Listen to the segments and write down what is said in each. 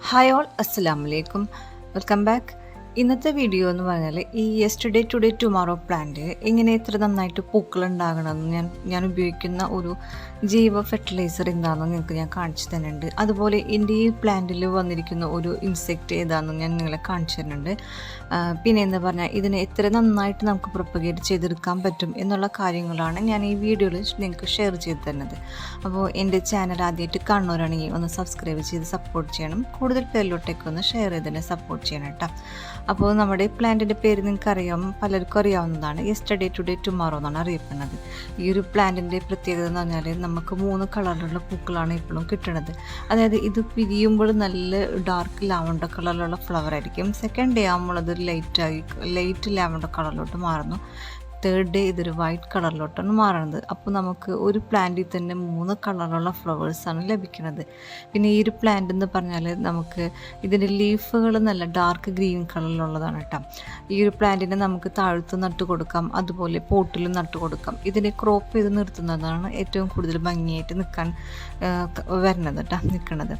Hi all അസ്സലാമു അലൈക്കും welcome back ഇന്നത്തെ വീഡിയോ എന്ന് പറഞ്ഞാൽ ഈ യെസ്റ്റർഡേ ടുഡേ ടുമാറോ പ്ലാന്റ് എങ്ങനെ എത്ര നന്നായിട്ട് പൂക്കൾ ഉണ്ടാകണമെന്ന് ഞാൻ ഞാൻ ഉപയോഗിക്കുന്ന ഒരു ജൈവ ഫെർട്ടിലൈസർ എന്താണെന്ന് നിങ്ങൾക്ക് ഞാൻ കാണിച്ചു തരുന്നുണ്ട് അതുപോലെ എന്റെ ഈ പ്ലാന്റിൽ വന്നിരിക്കുന്ന ഒരു ഇൻസെക്റ്റ് ഏതാണെന്ന് ഞാൻ നിങ്ങളെ കാണിച്ചു തരുന്നുണ്ട് പിന്നെ എന്താ പറഞ്ഞാൽ ഇതിനെ എത്ര നന്നായിട്ട് നമുക്ക് പ്രൊപ്പഗേറ്റ് ചെയ്തെടുക്കാൻ പറ്റും എന്നുള്ള കാര്യങ്ങളാണ് ഞാൻ ഈ വീഡിയോയിൽ നിങ്ങൾക്ക് ഷെയർ ചെയ്ത് തരുന്നത് അപ്പോൾ എന്റെ ചാനൽ ആദ്യമായിട്ട് കാണുന്നവരാണെങ്കിൽ ഒന്ന് സബ്സ്ക്രൈബ് ചെയ്ത് സപ്പോർട്ട് ചെയ്യണം. കൂടുതൽ പേരിലോട്ടേക്ക് ഒന്ന് ഷെയർ ചെയ്ത് തന്നെ സപ്പോർട്ട് ചെയ്യണം കേട്ടോ. അപ്പോൾ നമ്മുടെ പ്ലാന്റിന്റെ പേര് നിങ്ങൾക്ക് അറിയാം പലർക്കും അറിയാവുന്നതാണ് യെസ്റ്റർഡേ ടുഡേ ടുമാറോ എന്നാണ് അറിയപ്പെടുന്നത്. ഈ ഒരു പ്ലാന്റിന്റെ പ്രത്യേകത എന്ന് പറഞ്ഞാൽ നമുക്ക് മൂന്ന് കളറിലുള്ള പൂക്കളാണ് ഇപ്പോഴും കിട്ടുന്നത്. അതായത് ഇത് പിരിയുമ്പോൾ നല്ല ഡാർക്ക് ലാവണ്ടർ കളറിലുള്ള ഫ്ലവർ ആയിരിക്കും. സെക്കൻഡ് ഡേ ആകുമ്പോൾ അത് ലൈറ്റായി ലൈറ്റ് ലാവണ്ടർ കളറിലോട്ട് മാറുന്നു. തേർഡ് ഡേ ഇതൊരു വൈറ്റ് കളറിലോട്ടാണ് മാറുന്നത് അപ്പോൾ നമുക്ക് ഒരു പ്ലാന്റിൽ തന്നെ മൂന്ന് കളറുള്ള ഫ്ലവേഴ്സാണ് ലഭിക്കുന്നത് പിന്നെ ഈ ഒരു പ്ലാന്റ് എന്ന് പറഞ്ഞാൽ നമുക്ക് ഇതിന്റെ ലീഫുകൾ നല്ല ഡാർക്ക് ഗ്രീൻ കളറിലുള്ളതാണ് കേട്ടോ. ഈ ഒരു പ്ലാന്റിനെ നമുക്ക് താഴ്ത്ത് നട്ട് കൊടുക്കാം അതുപോലെ പോട്ടിലും നട്ട് കൊടുക്കാം. ഇതിനെ ക്രോപ്പ് ചെയ്ത് നിർത്തുന്നതാണ് ഏറ്റവും കൂടുതൽ ഭംഗിയായിട്ട് നിൽക്കാൻ വരുന്നത് കേട്ടോ നിൽക്കുന്നത്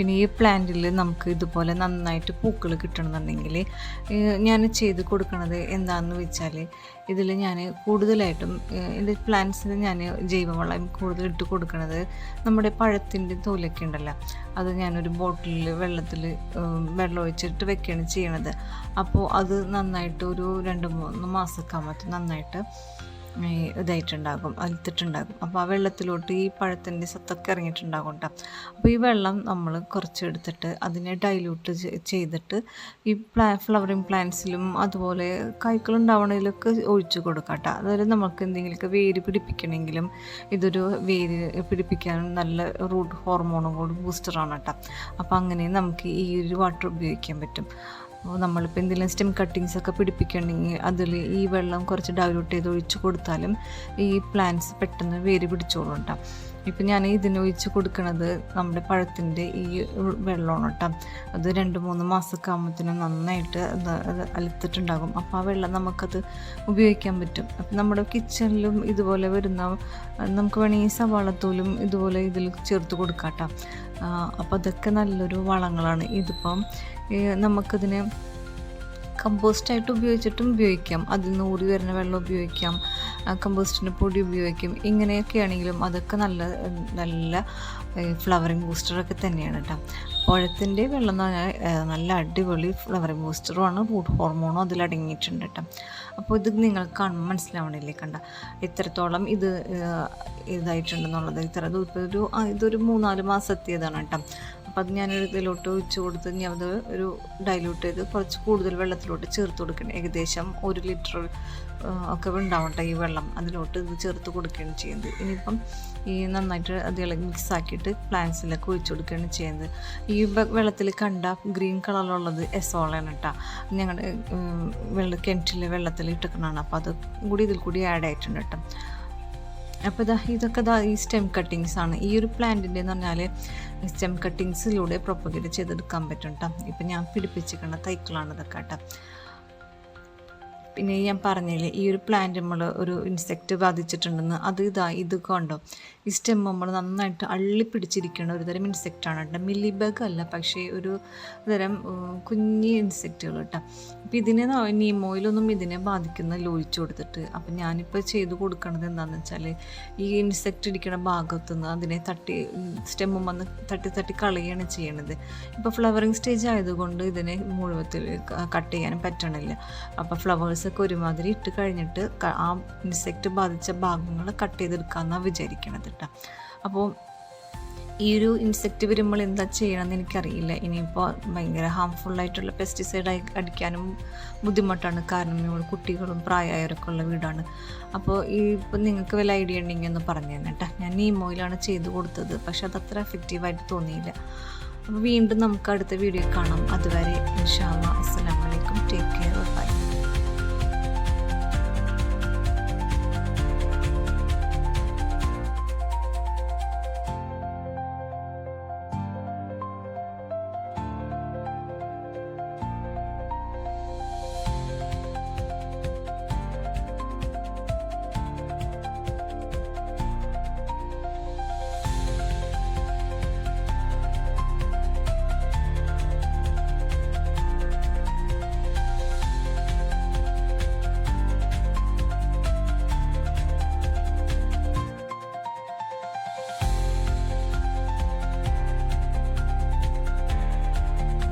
പിന്നെ ഈ പ്ലാന്റിൽ നമുക്ക് ഇതുപോലെ നന്നായിട്ട് പൂക്കൾ കിട്ടണമെന്നുണ്ടെങ്കിൽ ഞാൻ ചെയ്ത് കൊടുക്കുന്നത് എന്താണെന്ന് വെച്ചാൽ ഇതിൽ ഞാൻ കൂടുതലായിട്ടും എന്റെ പ്ലാന്റ്സിന് ഞാൻ ജൈവവളം കൂടുതൽ ഇട്ട് കൊടുക്കുന്നത് നമ്മുടെ പഴത്തിന്റെ തോലൊക്കെ ഉണ്ടല്ലോ അത് ഞാനൊരു ബോട്ടിലിൽ വെള്ളത്തിൽ വെള്ളം ഒഴിച്ചിട്ട് വെക്കുകയാണ് ചെയ്യണത്. അപ്പോൾ അത് നന്നായിട്ട് ഒരു രണ്ട് മൂന്ന് മാസമൊക്കെ ആകുമ്പോൾ നന്നായിട്ട് ഇതായിട്ടുണ്ടാകും അലുത്തിട്ടുണ്ടാകും. അപ്പോൾ ആ വെള്ളത്തിലോട്ട് ഈ പഴത്തിന്റെ സത്തൊക്കെ ഇറങ്ങിയിട്ടുണ്ടാകും കേട്ടോ അപ്പോൾ ഈ വെള്ളം നമ്മൾ കുറച്ചെടുത്തിട്ട് അതിനെ ഡൈല്യൂട്ട് ചെയ്തിട്ട് ഈ പ്ലാ ഫ്ലവറിങ് പ്ലാന്റ്സിലും അതുപോലെ കായ്ക്കളുണ്ടാവണതിലൊക്കെ ഒഴിച്ചു കൊടുക്കാം കേട്ടോ അതായത് നമുക്ക് എന്തെങ്കിലുമൊക്കെ വേര് പിടിപ്പിക്കണമെങ്കിലും ഇതൊരു വേര് പിടിപ്പിക്കാൻ നല്ല റൂട്ട് ഹോർമോണും കൂടി ബൂസ്റ്ററാണ് കേട്ടോ അപ്പോൾ അങ്ങനെ നമുക്ക് ഈ ഒരു വാട്ടർ ഉപയോഗിക്കാൻ പറ്റും. നമ്മളിപ്പോൾ എന്തെങ്കിലും സ്റ്റെം കട്ടിങ്സ് ഒക്കെ പിടിപ്പിക്കണമെങ്കിൽ അതിൽ ഈ വെള്ളം കുറച്ച് ഡൈലൂട്ട് ചെയ്ത് ഒഴിച്ച് കൊടുത്താലും ഈ പ്ലാന്റ്സ് പെട്ടെന്ന് വേര് പിടിച്ചോളും കേട്ടോ ഇപ്പം ഞാൻ ഇതിന് ഒഴിച്ച് കൊടുക്കുന്നത് നമ്മുടെ പഴത്തിന്റെ ഈ വെള്ളമാണ് കേട്ടോ അത് രണ്ട് മൂന്ന് മാസമൊക്കെ ആകുമ്പോഴത്തേനും നന്നായിട്ട് അത് അലുത്തിട്ടുണ്ടാകും അപ്പോൾ ആ വെള്ളം നമുക്കത് ഉപയോഗിക്കാൻ പറ്റും. അപ്പം നമ്മുടെ കിച്ചണിലും ഇതുപോലെ വരുന്ന നമുക്ക് വേണമെങ്കിൽ സവാളത്തോലും ഇതുപോലെ ഇതിൽ ചേർത്ത് കൊടുക്കാം കേട്ടോ അപ്പോൾ അതൊക്കെ നല്ലൊരു വളങ്ങളാണ്. ഇതിപ്പം നമുക്കതിനെ കമ്പോസ്റ്റായിട്ട് ഉപയോഗിച്ചിട്ടും ഉപയോഗിക്കാം. അതിൽ നിന്ന് ഊറി വരുന്ന വെള്ളം ഉപയോഗിക്കാം. കമ്പോസ്റ്റിന്റെ പൊടി ഉപയോഗിക്കും. ഇങ്ങനെയൊക്കെ ആണെങ്കിലും അതൊക്കെ നല്ല നല്ല ഫ്ലവറിങ് ബൂസ്റ്ററൊക്കെ തന്നെയാണ് കേട്ടോ. പഴത്തിന്റെ വെള്ളം എന്ന് പറഞ്ഞാൽ നല്ല അടിപൊളി ഫ്ലവറിങ് ബൂസ്റ്ററുമാണ് ഫുഡ് ഹോർമോണും അതിൽ അടങ്ങിയിട്ടുണ്ട് കേട്ടോ. അപ്പോൾ ഇത് നിങ്ങൾക്ക് കാണുമ്പോൾ മനസ്സിലാവണില്ലേ കണ്ട? എത്രത്തോളം ഇത് ഇതായിട്ടുണ്ടെന്നുള്ളത്. ഇത്ര ഇത് ഇപ്പോൾ ഒരു ആ, ഇതൊരു മൂന്നാൽ മാസത്തേതാണ് കേട്ടോ. അപ്പോൾ അത് ഞാനൊരു ഇതിലോട്ട് ഒഴിച്ച് കൊടുത്ത് ഇനി അത് ഒരു ഡൈലൂട്ട് ചെയ്ത് കുറച്ച് കൂടുതൽ വെള്ളത്തിലോട്ട് ചേർത്ത് കൊടുക്കണം. ഏകദേശം ഒരു ലിറ്റർ ഒക്കെ ഉണ്ടാവട്ടെ ഈ വെള്ളം അതിലോട്ട് ഇത് ചേർത്ത് കൊടുക്കുകയാണ് ചെയ്യുന്നത്. ഇനിയിപ്പം ഈ നന്നായിട്ട് അത് ഇളകി മിക്സ് ആക്കിയിട്ട് പ്ലാന്റ്സിലൊക്കെ ഒഴിച്ചു കൊടുക്കുകയാണ് ചെയ്യുന്നത്. ഈ വെള്ളത്തിൽ കണ്ട ഗ്രീൻ കളറിലുള്ളത് എസോളാണ് കേട്ടോ ഞങ്ങളുടെ വെള്ള കിണറ്റിലെ വെള്ളത്തിൽ ഇട്ടിക്കണതാണ് അപ്പോൾ അത് കൂടി ഇതിൽ കൂടി ആഡ് ആയിട്ടുണ്ട് കേട്ടോ അപ്പോൾ ഇതാ ഇതൊക്കെ ഇതാ ഈ സ്റ്റെം കട്ടിങ്സ് ആണ്. ഈ ഒരു പ്ലാന്റിന്റെ എന്ന് പറഞ്ഞാൽ സ്റ്റെം കട്ടിങ്സിലൂടെ പ്രൊപ്പഗേറ്റ് ചെയ്തെടുക്കാൻ പറ്റും കേട്ടോ ഇപ്പം ഞാൻ പിടിപ്പിച്ചിരിക്കുന്ന തൈക്കളാണ് ഇതൊക്കെ കേട്ടോ പിന്നെ ഞാൻ പറഞ്ഞില്ലേ ഈ ഒരു പ്ലാന്റ് നമ്മൾ ഒരു ഇൻസെക്റ്റ് ബാധിച്ചിട്ടുണ്ടെന്ന് അത് ഇതാ ഇത് കണ്ടോ? ഈ സ്റ്റെം നമ്മൾ നന്നായിട്ട് അള്ളി പിടിച്ചിരിക്കുന്ന ഒരു തരം ഇൻസെക്റ്റാണ് കേട്ടോ. മില്ലി ബഗ് അല്ല പക്ഷേ ഒരു തരം കുഞ്ഞി ഇൻസെക്റ്റുകൾ കേട്ടോ. അപ്പം ഇതിനെ നീമോയിലൊന്നും ഇതിനെ ബാധിക്കുന്ന ലോയിച്ചു കൊടുത്തിട്ട്. അപ്പം ഞാനിപ്പോൾ ചെയ്ത് കൊടുക്കുന്നത് എന്താണെന്ന് വെച്ചാൽ ഈ ഇൻസെക്റ്റ് ഇരിക്കുന്ന ഭാഗത്തുനിന്ന് അതിനെ തട്ടി സ്റ്റെമ്മും വന്ന് തട്ടി തട്ടി കളയുകയാണ് ചെയ്യണത്. ഇപ്പോൾ ഫ്ലവറിങ് സ്റ്റേജ് ആയതുകൊണ്ട് ഇതിനെ മുഴുവത്തിൽ കട്ട് ചെയ്യാനും പറ്റണില്ല. അപ്പോൾ ഫ്ലവേഴ്സൊക്കെ ഒരുമാതിരി ഇട്ട് കഴിഞ്ഞിട്ട് ആ ഇൻസെക്റ്റ് ബാധിച്ച ഭാഗങ്ങൾ കട്ട് ചെയ്തെടുക്കാമെന്നാണ് വിചാരിക്കണത് കേട്ടോ അപ്പോൾ ഈ ഒരു ഇൻസെക്റ്റ് വരുമ്പോൾ എന്താ ചെയ്യണമെന്ന് എനിക്കറിയില്ല. ഇനിയിപ്പോൾ ഭയങ്കര ഹാംഫുൾ ആയിട്ടുള്ള പെസ്റ്റിസൈഡ് അടിക്കാനും ബുദ്ധിമുട്ടാണ്. കാരണം ഇവിടെ കുട്ടികളും പ്രായമായവരൊക്കെ ഉള്ള വീടാണ്. അപ്പോൾ ഈ ഇപ്പം നിങ്ങൾക്ക് വല്ല ഐഡിയ ഉണ്ടെങ്കിൽ ഒന്ന് പറഞ്ഞു തന്നെ കേട്ടോ ഞാൻ നീമോയിലാണ് ചെയ്ത് കൊടുത്തത്. പക്ഷെ അത് അത്ര എഫക്റ്റീവായിട്ട് തോന്നിയില്ല. അപ്പോൾ വീണ്ടും നമുക്ക് അടുത്ത വീഡിയോ കാണാം. അതുവരെ ഇൻഷാ അസ്സലാമലൈക്കും ടേക്ക് കെയർ